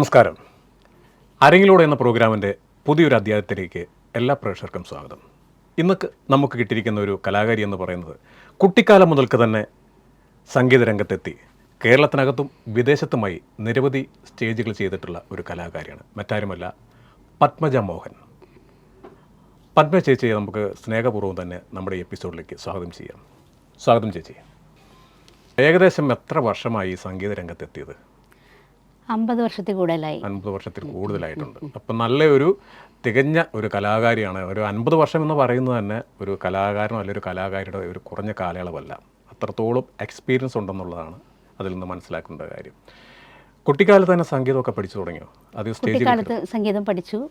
നമസ്കാരം. അരങ്ങിലൂടെ എന്ന പ്രോഗ്രാമിന്റെ പുതിയൊരു അധ്യായത്തിലേക്ക് എല്ലാ പ്രേക്ഷകർക്കും സ്വാഗതം. ഇന്ന് നമുക്ക് കിട്ടിയിരിക്കുന്ന ഒരു കലാകാരി എന്ന് പറയുന്നത് കുട്ടിക്കാലം മുതൽക്ക് തന്നെ സംഗീത രംഗത്തെത്തി. കേരളത്തിനകത്തും വിദേശത്തുമായി നിരവധി സ്റ്റേജുകൾ ചെയ്തിട്ടുള്ള ഒരു കലാകാരിയാണ്. മറ്റാരുമല്ല പത്മജ മോഹൻ. പത്മ ചേച്ചിയെ നമുക്ക് സ്നേഹപൂർവം തന്നെ നമ്മുടെ എപ്പിസോഡിലേക്ക് സ്വാഗതം ചെയ്യാം. സ്വാഗതം ചേച്ചി. ഏകദേശം എത്ര വർഷമായി സംഗീത രംഗത്തെത്തിയത്? അമ്പത് വർഷത്തിൽ കൂടുതലായി. അൻപത് വർഷത്തിൽ കൂടുതലായിട്ടുണ്ട്. അപ്പം നല്ല ഒരു തികഞ്ഞ ഒരു കലാകാരിയാണ്. ഒരു അൻപത് വർഷം എന്ന് പറയുന്നത് തന്നെ ഒരു കലാകാരനോ അല്ലെങ്കിൽ ഒരു കലാകാരിയുടെ ഒരു കുറഞ്ഞ കാലയളവല്ല. അത്രത്തോളം എക്സ്പീരിയൻസ് ഉണ്ടെന്നുള്ളതാണ് അതിൽ നിന്ന് മനസ്സിലാക്കേണ്ട കാര്യം. കുട്ടിക്കാലത്ത് തന്നെ സംഗീതമൊക്കെ പഠിച്ചു തുടങ്ങിയോ? അത് കുട്ടിക്കാലത്ത് സംഗീതം പഠിച്ചു.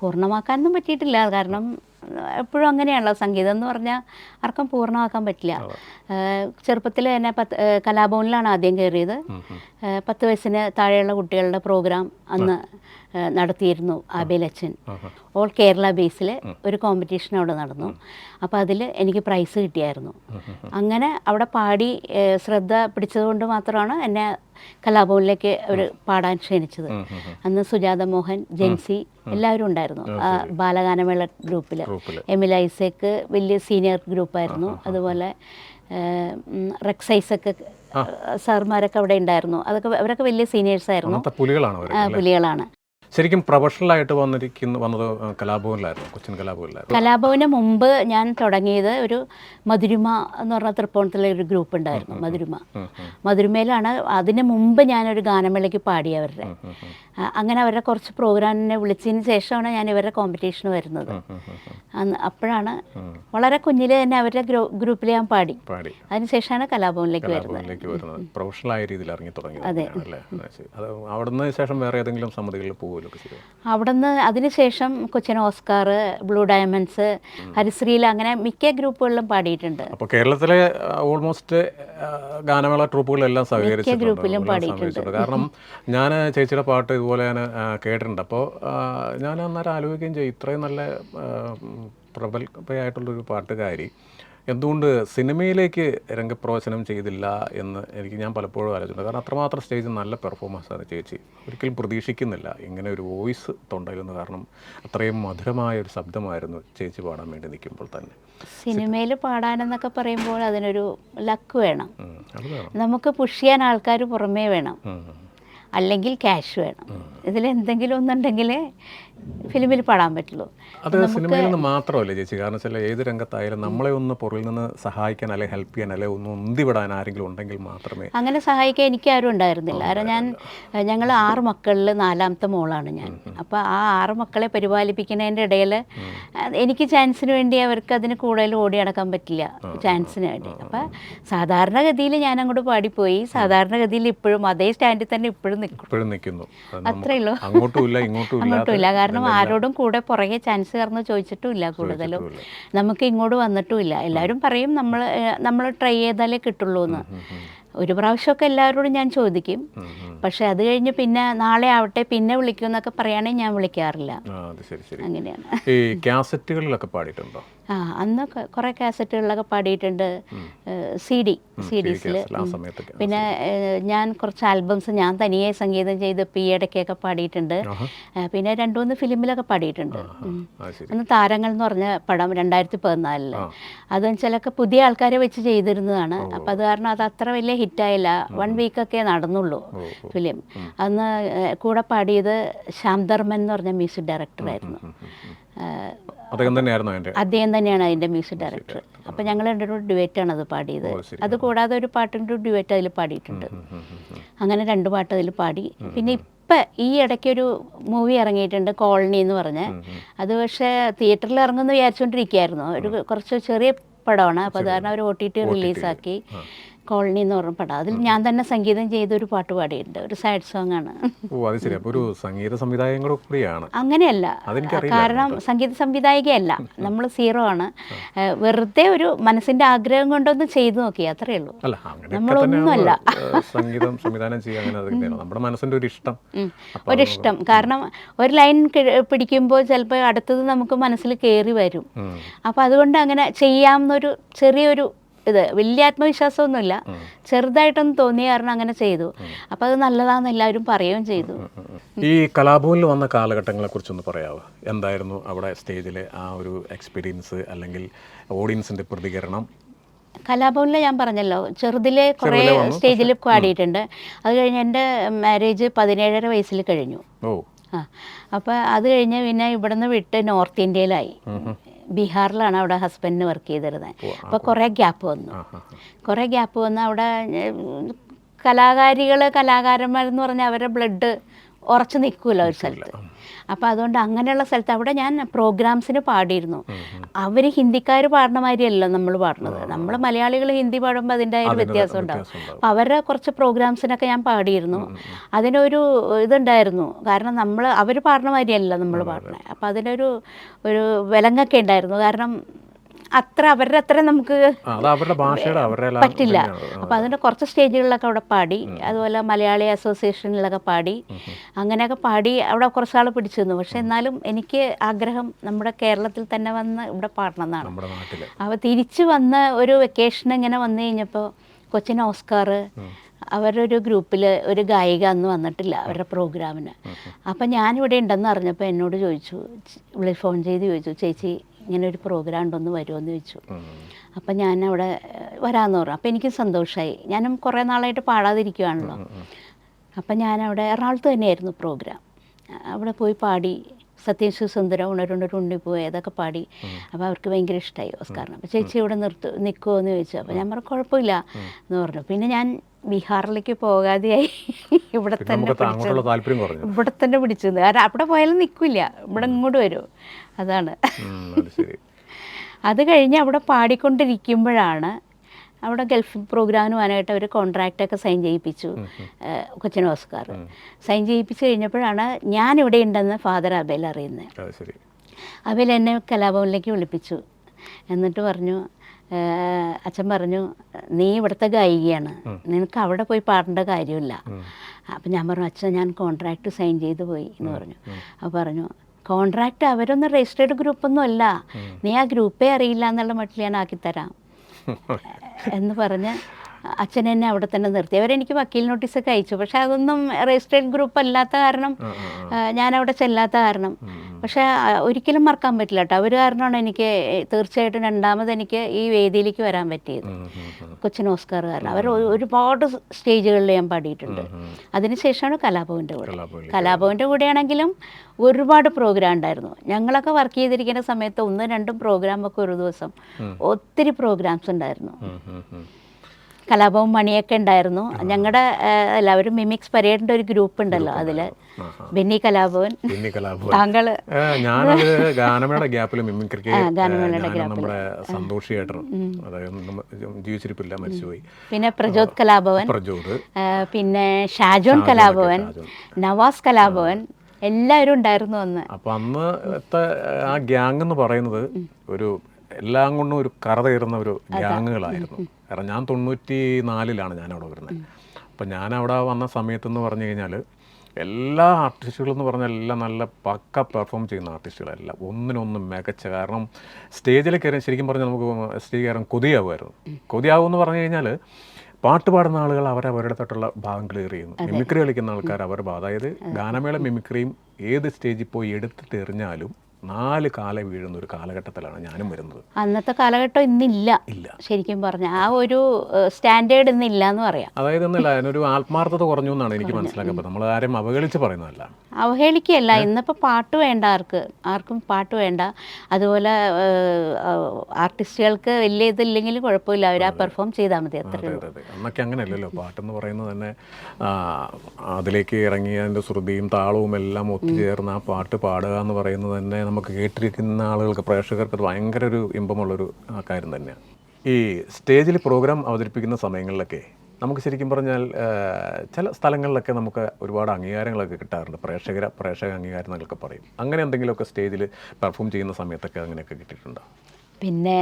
പൂർണമാക്കാനൊന്നും പറ്റിയിട്ടില്ല. കാരണം എപ്പോഴും അങ്ങനെയാണല്ലോ സംഗീതം എന്ന് പറഞ്ഞാൽ ആർക്കും പൂർണമാക്കാൻ പറ്റില്ല. ചെറുപ്പത്തിൽ തന്നെ പത്ത് കലാഭവനിലാണ് ആദ്യം കയറിയത്. പത്ത് വയസ്സിന് താഴെയുള്ള കുട്ടികളുടെ പ്രോഗ്രാം അന്ന് നടത്തിയിരുന്നു ആബേലച്ചൻ. ഓൾ കേരള ബേസിൽ ഒരു കോമ്പറ്റീഷൻ അവിടെ നടന്നു. അപ്പോൾ അതിൽ എനിക്ക് പ്രൈസ് കിട്ടിയായിരുന്നു. അങ്ങനെ അവിടെ പാടി ശ്രദ്ധ പിടിച്ചതുകൊണ്ട് മാത്രമാണ് എന്നെ കലാഭവനിലേക്ക് അവർ പാടാൻ ക്ഷണിച്ചത്. അന്ന് സുജാത മോഹൻ ജെൻസി എല്ലാവരും ഉണ്ടായിരുന്നു ബാലഗാനമേള ഗ്രൂപ്പിൽ ഗ്രൂപ്പിൽ എം എൽ ഐസക്ക് വലിയ സീനിയർ ഗ്രൂപ്പായിരുന്നു. അതുപോലെ റെക്സൈസൊക്കെ സാർമാരൊക്കെ അവിടെ ഉണ്ടായിരുന്നു. അതൊക്കെ അവരൊക്കെ വലിയ സീനിയേഴ്സ് ആയിരുന്നു. പുലികളാണ് പുലികളാണ്. ശരിക്കും പ്രൊഫഷണലായിട്ട് വന്നിരിക്കുന്ന വന്നത് കലാഭവനിലായിരുന്നു കൊച്ചിൻ കലാഭവനിലായിരുന്നു. കലാഭവന് മുമ്പ് ഞാൻ തുടങ്ങിയത് ഒരു മധുരിമ എന്ന് പറഞ്ഞ തൃപ്പൂണിത്തുള്ള ഒരു ഗ്രൂപ്പ് ഉണ്ടായിരുന്നു മധുരിമ. മധുരിമയിലാണ് അതിന് മുമ്പ് ഞാനൊരു ഗാനമേളയ്ക്ക് പാടി അവരുടെ ഉം, ഉം, ആ, അങ്ങനെ അവരുടെ കുറച്ച് പ്രോഗ്രാമിനെ വിളിച്ചതിന് ശേഷമാണ് ഞാൻ ഇവരുടെ കോമ്പറ്റീഷന് വരുന്നത്. അന്ന് അപ്പോഴാണ് വളരെ കുഞ്ഞിലെ തന്നെ അവരുടെ ഗ്രൂ- ഗ്രൂപ്പിൽ ഞാൻ പാടി. അതിനുശേഷമാണ് കലാഭവനിലേക്ക് വരുന്നത്. പ്രൊഫഷണലായ രീതിയിൽ ഇറങ്ങി തുടങ്ങി അത്. അവിടുന്ന് ശേഷം വേറെ ഏതെങ്കിലും സമിതികളിൽ പോകുമല്ലോ അവിടുന്ന് അതിനുശേഷം കൊച്ചിൻ ഓസ്കാർ ബ്ലൂ ഡയമണ്ട്സ് ഹരിശ്രീല അങ്ങനെ മിക്ക ഗ്രൂപ്പുകളിലും പാടിയിട്ടുണ്ട്. അപ്പോൾ കേരളത്തിലെ ഓൾമോസ്റ്റ് ഗാനമേള ട്രൂപ്പുകളെല്ലാം സഹകരിച്ചിട്ടുണ്ട്. ഗ്രൂപ്പിലും പാടിയിട്ടുണ്ട്. സഹകരിച്ചിട്ടുണ്ട്. കാരണം ഞാൻ ചേച്ചിയുടെ പാട്ട് ഇതുപോലെ ഞാൻ കേട്ടിട്ടുണ്ട്. അപ്പോൾ ഞാൻ അന്നേരം ആലോചിക്കുകയും ചെയ്യും ഇത്രയും നല്ല പ്രബലമായിട്ടുള്ളൊരു പാട്ടുകാരി. എന്തുകൊണ്ട് സിനിമയിലേക്ക് രംഗപ്രവേശനം ചെയ്തില്ല എന്ന് എനിക്ക് ഞാൻ പലപ്പോഴും ആലോചിച്ചിട്ടുണ്ട്. കാരണം അത്രമാത്രം സ്റ്റേജിൽ നല്ല പെർഫോമൻസ് ആണ് ചേച്ചി. ഒരിക്കലും പ്രതീക്ഷിക്കുന്നില്ല. ഇങ്ങനെ ഒരു വോയിസ് തൊണ്ടയിലെന്ന് കാരണം അത്രയും മധുരമായ ഒരു ശബ്ദമായിരുന്നു ചേച്ചി പാടാൻ വേണ്ടി നിൽക്കുമ്പോൾ തന്നെ. സിനിമയിൽ പാടാനെന്നൊക്കെ പറയുമ്പോൾ അതിനൊരു ലക്ക് വേണം. നമുക്ക് പുഷ് ചെയ്യാൻ ആൾക്കാർ പുറമേ വേണം. അല്ലെങ്കിൽ ക്യാഷ് വേണം. ഇതിലെന്തെങ്കിലും ഒന്നുണ്ടെങ്കിലേ ഫിലിമിൽ പാടാൻ പറ്റുള്ളൂ. അത് സിനിമയിൽ നിന്ന് മാത്രമല്ല ചേച്ചി? കാരണം വെച്ചാൽ ഏത് രംഗത്തായാലും നമ്മളെ ഒന്ന് പുറകിൽ നിന്ന് സഹായിക്കാൻ അല്ലെങ്കിൽ ഹെൽപ്പ് ചെയ്യാൻ അല്ലെങ്കിൽ ഒന്ന് ഉന്തിവിടാൻ ആരെങ്കിലും ഉണ്ടെങ്കിൽ മാത്രമേ അങ്ങനെ സഹായിക്കാൻ എനിക്ക് ആരും ഉണ്ടായിരുന്നില്ല. കാരണം ഞാൻ ഞങ്ങൾ ആറ് മക്കളിൽ നാലാമത്തെ മോളാണ് ഞാൻ. അപ്പോൾ ആ ആറ് മക്കളെ പരിപാലിപ്പിക്കുന്നതിന്റെ ഇടയിൽ എനിക്ക് ചാൻസിന് വേണ്ടി അവർക്ക് അതിന് കൂടുതൽ ഓടി നടക്കാൻ പറ്റില്ല ചാൻസിന് വേണ്ടി. അപ്പോൾ സാധാരണഗതിയിൽ ഞാൻ അങ്ങോട്ട് പാടിപ്പോയി. സാധാരണഗതിയിൽ ഇപ്പോഴും അതേ സ്റ്റാൻഡിൽ തന്നെ ഇപ്പോഴും നിൽക്കും ഇപ്പോഴും നിൽക്കുന്നു. അത് അത്രേ ഉള്ളൂ അങ്ങോട്ടും ഇല്ല ഇങ്ങോട്ടും ഇല്ല. അങ്ങോട്ടും ഇല്ല കാരണം ആരോടും കൂടെ പുറകെ ചാൻസ് കയറുന്ന ചോദിച്ചിട്ടും ഇല്ല കൂടുതലും നമുക്ക് ഇങ്ങോട്ട് വന്നിട്ടും ഇല്ല എല്ലാവരും പറയും നമ്മൾ നമ്മൾ ട്രൈ ചെയ്താലേ കിട്ടുള്ളൂ എന്ന് ഒരു പ്രാവശ്യമൊക്കെ എല്ലാവരോടും ഞാൻ ചോദിക്കും. പക്ഷെ അത് കഴിഞ്ഞ് പിന്നെ നാളെ ആവട്ടെ പിന്നെ വിളിക്കും എന്നൊക്കെ പറയുകയാണെങ്കിൽ ഞാൻ വിളിക്കാറില്ല. അങ്ങനെയാണ്. ഈ കാസറ്റുകളിലൊക്കെ പാടിയിട്ടുണ്ടോ? ആ അന്ന് കുറേ കാസറ്റുകളിലൊക്കെ പാടിയിട്ടുണ്ട്. സി ഡി സി ഡീസിൽ പിന്നെ ഞാൻ കുറച്ച് ആൽബംസ് ഞാൻ തനിയെ സംഗീതം ചെയ്ത് പി എടയ്ക്കൊക്കെ പാടിയിട്ടുണ്ട്. പിന്നെ രണ്ടു മൂന്ന് ഫിലിമിലൊക്കെ പാടിയിട്ടുണ്ട്. അന്ന് താരങ്ങൾ എന്ന് പറഞ്ഞ പടം രണ്ടായിരത്തി പതിനാലിൽ. അത് ചിലക്ക് പുതിയ ആൾക്കാരെ വെച്ച് ചെയ്തിരുന്നതാണ്. അപ്പം അത് കാരണം അത് അത്ര വലിയ ഹിറ്റായില്ല. One വീക്കൊക്കെ നടന്നുള്ളൂ film. അന്ന് കൂടെ പാടിയത് ശാന്തർമൻ ധർമ്മൻ എന്ന് പറഞ്ഞ മ്യൂസിക് ഡയറക്ടറായിരുന്നു. അദ്ദേഹം തന്നെയായിരുന്നു അതിന്റെ അദ്ദേഹം തന്നെയാണ് അതിന്റെ മ്യൂസിക് ഡയറക്ടർ. അപ്പൊ ഞങ്ങൾ രണ്ടുപേരും ആണ് അത് പാടിയത് അത് കൂടാതെ ഒരു പാട്ടിന്റെ ഡുവേറ്റ് അതിൽ പാടിയിട്ടുണ്ട്. അങ്ങനെ രണ്ട് പാട്ട് അതിൽ പാടി. പിന്നെ ഇപ്പം ഈ ഇടയ്ക്ക് ഒരു മൂവി ഇറങ്ങിയിട്ടുണ്ട് കോളനി എന്ന് പറഞ്ഞ്. അത് പക്ഷേ തിയേറ്ററിൽ ഇറങ്ങുമെന്ന് വിചാരിച്ചുകൊണ്ടിരിക്കുകയായിരുന്നു ഒരു കുറച്ച് ചെറിയ പടമാണ്. അപ്പോൾ അത് കാരണം അവർ ഒ ടി ടി റിലീസാക്കി. കോളനി എന്ന് പറഞ്ഞ പടം. അതിൽ ഞാൻ തന്നെ സംഗീതം ചെയ്ത ഒരു പാട്ട് പാടിയിട്ടുണ്ട്. ഒരു സാഡ് സോങ് ആണ്. ഓ അത് ശരി. അപ്പോൾ ഒരു സംഗീത സംവിധായകൻ കൂടിയാണ്. അങ്ങനെയല്ല. കാരണം സംഗീത സംവിധായികയല്ല. നമ്മൾ സീറോ ആണ്. വെറുതെ ഒരു മനസ്സിന്റെ ആഗ്രഹം കൊണ്ടൊന്ന് ചെയ്തു നോക്കി. അത്രേ ഉള്ളൂ. നമ്മളൊന്നുമല്ല. സംഗീതം സംവിധാനം ചെയ്യാൻ നമ്മുടെ മനസ്സിന്റെ ഒരു ഇഷ്ടം. ഒരു ഇഷ്ടം കാരണം ഒരു ലൈൻ പിടിക്കുമ്പോൾ ചിലപ്പോൾ അടുത്തത് നമുക്ക് മനസ്സിൽ കയറി വരും. അപ്പൊ അപ്പോൾ അതുകൊണ്ട് അങ്ങനെ ചെയ്യാമെന്നൊരു ചെറിയൊരു ഇത് വലിയ ആത്മവിശ്വാസമൊന്നുമില്ല. ചെറുതായിട്ടൊന്ന് തോന്നിയ കാരണം അങ്ങനെ ചെയ്തു. അപ്പോൾ അത് നല്ലതാണെന്ന് എല്ലാവരും പറയുകയും ചെയ്തു. ഈ കലാഭവനിൽ വന്ന കാലഘട്ടങ്ങളെ കുറിച്ചൊന്ന് പറയാമോ എന്തായിരുന്നു അവിടെ സ്റ്റേജിലെ ആ ഒരു എക്സ്പീരിയൻസ് അല്ലെങ്കിൽ ഓഡിയൻസിന്റെ പ്രതികരണം? കലാഭവനിൽ ഞാൻ പറഞ്ഞല്ലോ ചെറുതിലെ കുറേ സ്റ്റേജിൽ പാടിയിട്ടുണ്ട്. അത് കഴിഞ്ഞ് എന്റെ മാരേജ് പതിനേഴര വയസ്സിൽ കഴിഞ്ഞു. ആ. അപ്പോൾ അത് കഴിഞ്ഞ് പിന്നെ ഇവിടുന്ന് വിട്ട് നോർത്ത് ഇന്ത്യയിലായി. ബീഹാറിലാണ് അവിടെ ഹസ്ബൻഡിന് വർക്ക് ചെയ്തിരുന്നത് അപ്പോൾ കുറേ ഗ്യാപ്പ് വന്നു. കുറേ ഗ്യാപ്പ് വന്നു അവിടെ കലാകാരികൾ കലാകാരന്മാരെന്ന് പറഞ്ഞാൽ അവരുടെ ബ്ലഡ് ഉറച്ചു നിൽക്കുമല്ലോ ഒരു സ്ഥലത്ത്. അപ്പോൾ അതുകൊണ്ട് അങ്ങനെയുള്ള സ്ഥലത്ത് അവിടെ ഞാൻ പ്രോഗ്രാംസിന് പാടിയിരുന്നു. അവർ ഹിന്ദിക്കാർ പാടുന്ന മാതിരിയല്ലോ നമ്മൾ പാടുന്നത്. നമ്മൾ മലയാളികൾ ഹിന്ദി പാടുമ്പോൾ അതിന്റെ ഒരു വ്യത്യാസം ഉണ്ടാവും. അപ്പോൾ അവരുടെ കുറച്ച് പ്രോഗ്രാംസിനൊക്കെ ഞാൻ പാടിയിരുന്നു. അതിനൊരു ഇതുണ്ടായിരുന്നു. കാരണം നമ്മൾ അവർ പാടുന്ന മാതിരിയല്ല നമ്മൾ പാടുന്നത്. അപ്പോൾ അതിനൊരു ഒരു വിലങ്ങൊക്കെ ഉണ്ടായിരുന്നു. കാരണം അത്ര അവരുടെ അത്ര നമുക്ക് പറ്റില്ല. അപ്പൊ അതിന്റെ കുറച്ച് സ്റ്റേജുകളിലൊക്കെ അവിടെ പാടി. അതുപോലെ മലയാളി അസോസിയേഷനിലൊക്കെ പാടി. അങ്ങനെയൊക്കെ പാടി അവിടെ കുറച്ചാൾ പിടിച്ചു തന്നു പക്ഷെ എന്നാലും എനിക്ക് ആഗ്രഹം നമ്മുടെ കേരളത്തിൽ തന്നെ വന്ന് ഇവിടെ പാടണം എന്നാണ്. നമ്മുടെ നാട്ടിൽ. അപ്പോൾ തിരിച്ചു വന്ന ഒരു വെക്കേഷൻ ഇങ്ങനെ വന്നു കഴിഞ്ഞപ്പോൾ കൊച്ചിൻ ഓസ്കാർ അവരൊരു ഗ്രൂപ്പിൽ ഒരു ഗായിക അന്ന് വന്നിട്ടില്ല അവരുടെ പ്രോഗ്രാമിന്. അപ്പം ഞാനിവിടെ ഉണ്ടെന്ന് അറിഞ്ഞപ്പോൾ എന്നോട് ചോദിച്ചു. വിളി ഫോൺ ചെയ്ത് ചോദിച്ചു. ചേച്ചി ഇങ്ങനെ ഒരു പ്രോഗ്രാം ഉണ്ടൊന്ന് വരുമെന്ന് ചോദിച്ചു. അപ്പം ഞാൻ അവിടെ വരാമെന്ന് പറഞ്ഞു. അപ്പം എനിക്ക് സന്തോഷമായി ഞാനും കുറേ നാളായിട്ട് പാടാതിരിക്കുവാണല്ലോ. അപ്പം ഞാനവിടെ എറണാകുളത്ത് തന്നെയായിരുന്നു പ്രോഗ്രാം അവിടെ പോയി പാടി. സത്യം സുന്ദര ഉണരുണ്ടൊരു ഉണ്ണിപ്പോയി അതൊക്കെ പാടി. അപ്പോൾ അവർക്ക് ഭയങ്കര ഇഷ്ടമായി ഓസ്കാറിന്. അപ്പോൾ ചേച്ചി ഇവിടെ നിർത്തു നിൽക്കുമോ എന്ന് ചോദിച്ചു. അപ്പോൾ ഞാൻ പറഞ്ഞു കുഴപ്പമില്ല എന്ന് പറഞ്ഞു. പിന്നെ ഞാൻ ബീഹാറിലേക്ക് പോകാതെയായി. ഇവിടെ തന്നെ ഇവിടെ തന്നെ പിടിച്ചു കാരണം അവിടെ പോയാലും നിൽക്കില്ല ഇവിടെ ഇങ്ങോട്ട് വരും. അതാണ്. അത് കഴിഞ്ഞ് അവിടെ പാടിക്കൊണ്ടിരിക്കുമ്പോഴാണ് അവിടെ ഗൾഫ് പ്രോഗ്രാമിന് പോകാനായിട്ട് അവർ കോൺട്രാക്റ്റൊക്കെ സൈൻ ചെയ്യിപ്പിച്ചു കൊച്ചിൻ ഓസ്കാർ സൈൻ ചെയ്യിപ്പിച്ച് കഴിഞ്ഞപ്പോഴാണ് ഞാൻ ഇവിടെ ഉണ്ടെന്ന് ഫാദർ അബേൽ അറിയുന്നത്. അബേൽ എന്നെ കലാഭവനിലേക്ക് വിളിപ്പിച്ചു. എന്നിട്ട് പറഞ്ഞു അച്ഛൻ പറഞ്ഞു നീ ഇവിടുത്തെ ഗായികയാണ്. നിനക്ക് അവിടെ പോയി പാടേണ്ട കാര്യമില്ല. അപ്പം ഞാൻ പറഞ്ഞു അച്ഛൻ ഞാൻ കോൺട്രാക്റ്റ് സൈൻ ചെയ്ത് പോയി എന്ന് പറഞ്ഞു. അപ്പോൾ പറഞ്ഞു കോൺട്രാക്റ്റ് അവരൊന്നും രജിസ്റ്റേർഡ് ഗ്രൂപ്പൊന്നും അല്ല. നീ ആ ഗ്രൂപ്പേ അറിയില്ല എന്നുള്ള മട്ടിൽ ഞാൻ ആക്കിത്തരാം. എന്ന് പറഞ്ഞ് അച്ഛൻ എന്നെ അവിടെ തന്നെ നിർത്തി. അവരെനിക്ക് വക്കീൽ നോട്ടീസൊക്കെ അയച്ചു. പക്ഷെ അതൊന്നും രജിസ്ട്രേഡ് ഗ്രൂപ്പ് അല്ലാത്ത കാരണം ഞാൻ അവിടെ ചെല്ലാത്ത കാരണം. പക്ഷെ ഒരിക്കലും മറക്കാൻ പറ്റില്ല കേട്ടോ. അവർ കാരണമാണ് എനിക്ക് തീർച്ചയായിട്ടും രണ്ടാമത് എനിക്ക് ഈ വേദിയിലേക്ക് വരാൻ പറ്റിയത്. കൊച്ചിൻ ഓസ്കാർ കാരണം. അവർ ഒരുപാട് സ്റ്റേജുകളിൽ ഞാൻ പാടിയിട്ടുണ്ട്. അതിനുശേഷമാണ് കലാഭവന്റെ കൂടെ. കലാഭവന്റെ കൂടെയാണെങ്കിലും ഒരുപാട് പ്രോഗ്രാം ഉണ്ടായിരുന്നു. ഞങ്ങളൊക്കെ വർക്ക് ചെയ്തിരിക്കുന്ന സമയത്ത് ഒന്നും രണ്ടും പ്രോഗ്രാമൊക്കെ ഒരു ദിവസം ഒത്തിരി പ്രോഗ്രാംസ് ഉണ്ടായിരുന്നു. കലാഭവൻ മണിയൊക്കെ ഉണ്ടായിരുന്നു. ഞങ്ങളുടെ എല്ലാവരും മിമിക്സ് പരേഡിന്റെ ഒരു ഗ്രൂപ്പ് ഉണ്ടല്ലോ അതിൽ. ബെന്നി കലാഭവൻ. താങ്കൾ ഞാനത് ഗാനമേള ഗ്യാപ്പിൽ മിമിക്രിക്ക് ഗാനമേളയുടെ നമ്മുടെ സന്തോഷ് ചേട്ടൻ ജീവിച്ചിരിപ്പില്ല മരിച്ചുപോയി. പിന്നെ പ്രജോത് കലാഭവൻ. പ്രജോത്. പിന്നെ ഷാജോൺ കലാഭവൻ നവാസ് കലാഭവൻ എല്ലാവരും ഉണ്ടായിരുന്നു അന്ന്. അപ്പൊ അന്നത്തെ ആ ഗ്യാങ് എന്ന് പറയുന്നത് ഒരു എല്ലാം കൊണ്ടും ഒരു കറ തീർന്ന ഒരു ഗ്യാങ്ങുകളായിരുന്നു. കാരണം ഞാൻ തൊണ്ണൂറ്റി നാലിലാണ് ഞാൻ അവിടെ വരുന്നത് അപ്പം ഞാൻ അവിടെ വന്ന സമയത്തെന്ന് പറഞ്ഞു കഴിഞ്ഞാൽ എല്ലാ ആർട്ടിസ്റ്റുകളും എന്ന് പറഞ്ഞാൽ എല്ലാം നല്ല പക്ക പെർഫോം ചെയ്യുന്ന ആർട്ടിസ്റ്റുകളെല്ലാം ഒന്നിനൊന്നും മികച്ച. കാരണം സ്റ്റേജിൽ കയറി ശരിക്കും പറഞ്ഞാൽ നമുക്ക് സ്റ്റേജ് കയറാൻ കൊതിയാവുമായിരുന്നു. കൊതിയാവും എന്ന് പറഞ്ഞു കഴിഞ്ഞാൽ പാട്ട് പാടുന്ന ആളുകൾ അവരവരുടെ തൊട്ടുള്ള ഭാഗം ക്ലിയർ ചെയ്യുന്നു. മിമിക്രി കളിക്കുന്ന ആൾക്കാർ അവരുടെ ഭാഗം. അതായത് ഗാനമേള മിമിക്രിയും ഏത് സ്റ്റേജിൽ പോയി എടുത്ത് എറിഞ്ഞാലും നാല് കാല വീഴുന്ന ഒരു കാലഘട്ടത്തിലാണ് ഞാനും വരുന്നത്. അന്നത്തെ കാലഘട്ടം ഇന്നില്ല ഇല്ല. ശരിക്കും പറഞ്ഞ. ആ ഒരു സ്റ്റാൻഡേർഡ് ഇന്നില്ല എന്ന് പറയാം. അതായത് ഇന്നല്ല അതിനൊരു ആത്മാർത്ഥത കുറഞ്ഞു എന്നാണ് എനിക്ക് മനസ്സിലാക്കുന്നത് നമ്മൾ ആരും അവഹേളിച്ച് പറയുന്നതല്ല. അവഹേളിക്കുകയല്ല ഇന്നിപ്പോൾ പാട്ട് വേണ്ട ആർക്ക് ആർക്കും പാട്ട് വേണ്ട. അതുപോലെ ആർട്ടിസ്റ്റുകൾക്ക് വലിയ ഇതില്ലെങ്കിലും കുഴപ്പമില്ല. അവർ ആ പെർഫോം ചെയ്താൽ മതി അത്ര അതെ അതെ അതെ. അന്നൊക്കെ അങ്ങനെയല്ലല്ലോ. പാട്ടെന്ന് പറയുന്നത് തന്നെ അതിലേക്ക് ഇറങ്ങിയതിന്റെ ശ്രുതിയും താളവും എല്ലാം ഒത്തുചേർന്ന് ആ പാട്ട് പാടുക എന്ന് പറയുന്നത് തന്നെ നമുക്ക് കേട്ടിരിക്കുന്ന ആളുകൾക്ക് പ്രേക്ഷകർക്ക് അത് ഭയങ്കര ഒരു ഇമ്പമുള്ളൊരു കാര്യം തന്നെയാണ്. ഈ സ്റ്റേജിൽ പ്രോഗ്രാം അവതരിപ്പിക്കുന്ന സമയങ്ങളിലൊക്കെ നമുക്ക് ശരിക്കും പറഞ്ഞാൽ ചില സ്ഥലങ്ങളിലൊക്കെ നമുക്ക് ഒരുപാട് അംഗീകാരങ്ങളൊക്കെ കിട്ടാറുണ്ട്. പ്രേക്ഷകര പ്രേക്ഷക അംഗീകാരം എന്നൊക്കെ പറയും. അങ്ങനെ എന്തെങ്കിലുമൊക്കെ സ്റ്റേജിൽ പെർഫോം ചെയ്യുന്ന സമയത്തൊക്കെ അങ്ങനെയൊക്കെ കിട്ടിയിട്ടുണ്ടോ? പിന്നെ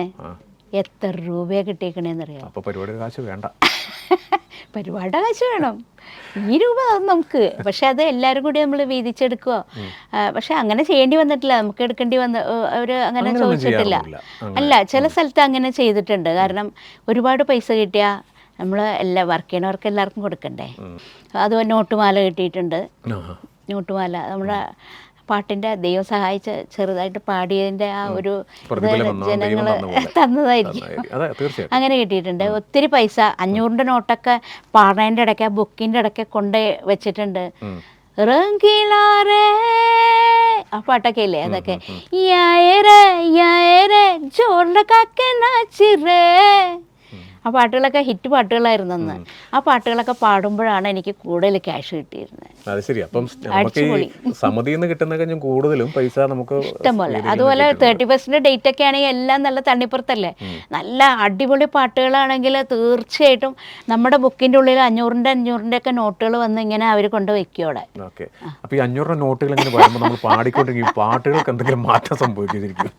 എത്ര രൂപയാണ് കിട്ടിയേക്കണേന്നറിയാം? അപ്പോൾ പരിപാടി കാശ് വേണ്ട. പരിപാടിയുടെ കാശ് വേണം. ഈ രൂപ അത് നമുക്ക്. പക്ഷെ അത് എല്ലാവരും കൂടി നമ്മൾ വീതിച്ചെടുക്കുക പക്ഷെ അങ്ങനെ ചെയ്യേണ്ടി വന്നിട്ടില്ല. നമുക്ക് എടുക്കേണ്ടി വന്ന അവർ അങ്ങനെ ചോദിച്ചിട്ടില്ല. അല്ല ചില സ്ഥലത്ത് അങ്ങനെ ചെയ്തിട്ടുണ്ട്. കാരണം ഒരുപാട് പൈസ കിട്ടിയ നമ്മൾ എല്ലാ വർക്ക് ചെയ്യണവർക്ക് എല്ലാവർക്കും കൊടുക്കണ്ടേ? അതുപോലെ നോട്ടുമാല കിട്ടിയിട്ടുണ്ട്. നോട്ടുമാല. നമ്മുടെ പാട്ടിന്റെ ദൈവം സഹായിച്ച് ചെറുതായിട്ട് പാടിയതിന്റെ ആ ഒരു ജനങ്ങൾ തന്നതായിരിക്കും. അങ്ങനെ കിട്ടിയിട്ടുണ്ട്. ഒത്തിരി പൈസ അഞ്ഞൂറിന്റെ നോട്ടൊക്കെ പാടേന്റെ ഇടയ്ക്ക് ബുക്കിന്റെ ഇടയ്ക്ക് കൊണ്ട് വെച്ചിട്ടുണ്ട്. ആ പാട്ടൊക്കെ ഇല്ലേ അതൊക്കെ? യായരേ യായരേ ആ പാട്ടുകളൊക്കെ ഹിറ്റ് പാട്ടുകളായിരുന്നു അന്ന്. ആ പാട്ടുകളൊക്കെ പാടുമ്പോഴാണ് എനിക്ക് കൂടുതൽ ക്യാഷ് കിട്ടിയിരുന്നത് അത് ശരി. അപ്പം നമുക്ക് ഈ സമിതിയിൽ നിന്ന് കിട്ടുന്ന കൂടുതലും പൈസ നമുക്ക് ഇഷ്ടംപോലെ. അതുപോലെ തേർട്ടി പെർസെന്റ് ഡേറ്റ് ഒക്കെ ആണെങ്കിൽ എല്ലാം നല്ല തണ്ണിപ്പുറത്തല്ലേ? നല്ല അടിപൊളി പാട്ടുകളാണെങ്കിൽ തീർച്ചയായിട്ടും നമ്മുടെ ബുക്കിന്റെ ഉള്ളിൽ അഞ്ഞൂറിന്റെ അഞ്ഞൂറിന്റെ ഒക്കെ നോട്ടുകൾ വന്ന് ഇങ്ങനെ അവർ കൊണ്ട് വെക്കും അവിടെ. അപ്പൊ ഈ അഞ്ഞൂറ് രൂപ നോട്ടുകൾ ഇങ്ങനെ നമ്മൾ പാടിക്കൊണ്ടിരിക്കും പാട്ടുകൾക്ക് എന്തെങ്കിലും മാറ്റം സംഭവിച്ചിരിക്കും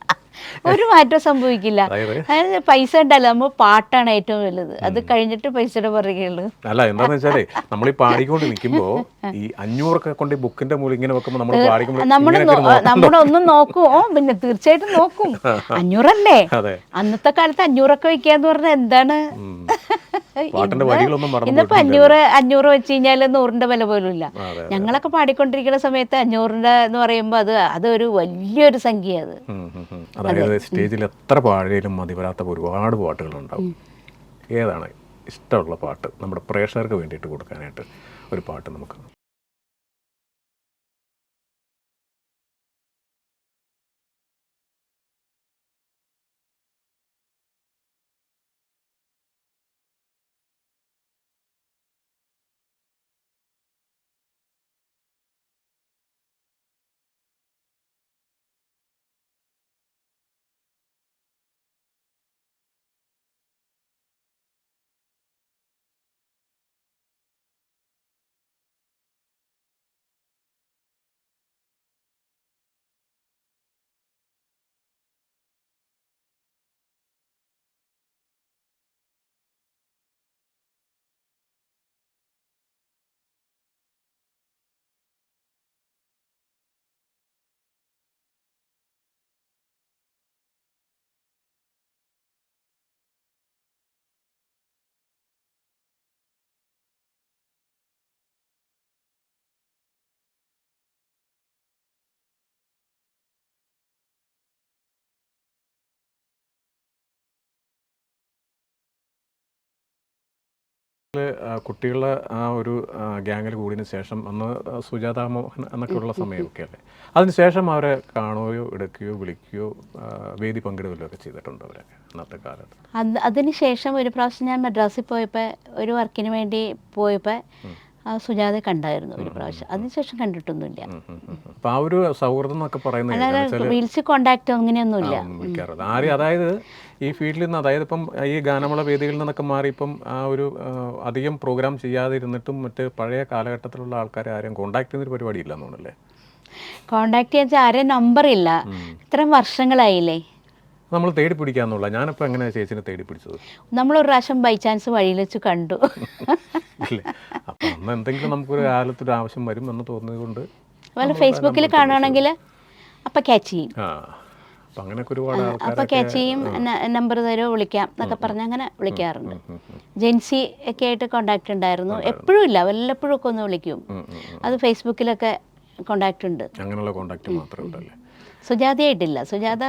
ഒരു മാറ്റം സംഭവിക്കില്ല. അതായത് പൈസ ഉണ്ടല്ലോ നമ്മൾ പാട്ടാണ് ഏറ്റവും വലുത്. അത് കഴിഞ്ഞിട്ട് പൈസയുടെ പറയുകയുള്ളു അല്ല എന്താന്ന് വെച്ചാലേ നമ്മൾ ഈ പാടിക്കൊണ്ട് നിൽക്കുമ്പോ ഈ അഞ്ഞൂറൊക്കെ കൊണ്ട് ബുക്കിന്റെ മൂല ഇങ്ങനെ വെക്കുമ്പോൾ നമ്മൾ പാടിക്കുമ്പോൾ നമ്മുടെ ഒന്നും നോക്കും. ഓ പിന്നെ തീർച്ചയായിട്ടും നോക്കും. അഞ്ഞൂറല്ലേ? അന്നത്തെ കാലത്ത് അഞ്ഞൂറൊക്കെ വെക്കാന്ന് പറഞ്ഞാൽ എന്താണ്? ഇന്നിപ്പോ അഞ്ഞൂറ് അഞ്ഞൂറ് വെച്ച് കഴിഞ്ഞാൽ നൂറിന്റെ വില പോലും ഇല്ല. ഞങ്ങളൊക്കെ പാടിക്കൊണ്ടിരിക്കുന്ന സമയത്ത് അഞ്ഞൂറിന്റെ എന്ന് പറയുമ്പോൾ അത് അതൊരു വലിയൊരു സംഖ്യ അത്. അതായത് സ്റ്റേജിൽ എത്ര പാടിയാലും മതി വരാത്ത ഒരുപാട് പാട്ടുകളുണ്ടാവും. ഏതാണ് ഇഷ്ടമുള്ള പാട്ട്? നമ്മുടെ പ്രേക്ഷകർക്ക് വേണ്ടിയിട്ട് കൊടുക്കാനായിട്ട് ഒരു പാട്ട് നമുക്ക് കുട്ടികളുടെ ആ ഒരു ഗ്യാങ്ങിൽ കൂടിയതിന് ശേഷം അന്ന് സുജാത മോഹൻ എന്നൊക്കെ ഉള്ള സമയമൊക്കെ അല്ലേ? അതിനുശേഷം അവരെ കാണുകയോ എടുക്കുകയോ വിളിക്കുകയോ വേദി പങ്കിടുകയോ ഒക്കെ ചെയ്തിട്ടുണ്ട് അവരൊക്കെ അന്നത്തെ കാലത്ത്. അതിനുശേഷം അതിന് ശേഷം ഒരു പ്രാവശ്യം ഞാൻ മദ്രാസിൽ പോയപ്പോൾ ഒരു വർക്കിന് വേണ്ടി പോയപ്പോൾ സുജാത കണ്ടായിരുന്നു ഒരു പ്രാവശ്യം. അതിനുശേഷം കണ്ടിട്ടൊന്നുമില്ല. ആ ഒരു സൗഹൃദം എന്നൊക്കെ പറയുന്നത് അല്ലാതെ റീൽസ് കോണ്ടാക്ട് അങ്ങനെയൊന്നുമില്ല. ആരും അതായത് ഈ ഫീൽഡിൽ നിന്ന് അതായത് ഇപ്പം ഈ ഗാനമേള വേദികളിൽ നിന്നൊക്കെ മാറി ഇപ്പം ആ ഒരു അധികം പ്രോഗ്രാം ചെയ്യാതിരുന്നിട്ടും മറ്റ് പഴയ കാലഘട്ടത്തിലുള്ള ആൾക്കാരെ ആരും കോണ്ടാക്ട് ചെയ്യുന്നൊരു പരിപാടി ഇല്ല തോന്നുന്നല്ലേ കോണ്ടാക്ട് ചെയ്യാൻ ആരും നമ്പർ ഇല്ല. ഇത്രയും വർഷങ്ങളായില്ലേ? നമ്മൾ തേടി പിടിക്കാന്നുള്ള ഞാനിപ്പോൾ എങ്ങനെയാ ചേച്ചിനെ തേടി പിടിച്ചത്? നമ്മളൊരു പ്രാവശ്യം ബൈ ചാൻസ് വഴിയിൽ വെച്ച് കണ്ടു. അപ്പം അന്ന് എന്തെങ്കിലും നമുക്കൊരു കാലത്തൊരു ആവശ്യം വരും എന്ന് തോന്നിയത് കൊണ്ട് ഫേസ്ബുക്കിൽ കാണുകയാണെങ്കിൽ അപ്പം ക്യാച്ച് ചെയ്യും. അപ്പം അങ്ങനെയൊക്കെ ഒരുപാട് അപ്പം ആൾക്കാരൊക്കെ ക്യാച്ച് ചെയ്യും നമ്പർ തരുമോ വിളിക്കാം എന്നൊക്കെ പറഞ്ഞ് അങ്ങനെ വിളിക്കാറുണ്ട്. ജെൻസി ഒക്കെ ആയിട്ട് കോണ്ടാക്ട് ഉണ്ടായിരുന്നു. എപ്പോഴും ഇല്ല വല്ലപ്പോഴും ഒക്കെ ഒന്ന് വിളിക്കും. അത് ഫേസ്ബുക്കിലൊക്കെ കോണ്ടാക്ട് ഉണ്ട്. അങ്ങനെയുള്ള കോണ്ടാക്ട് മാത്രമേ ഉണ്ടല്ലേ? സുജാതയായിട്ടില്ല. സുജാത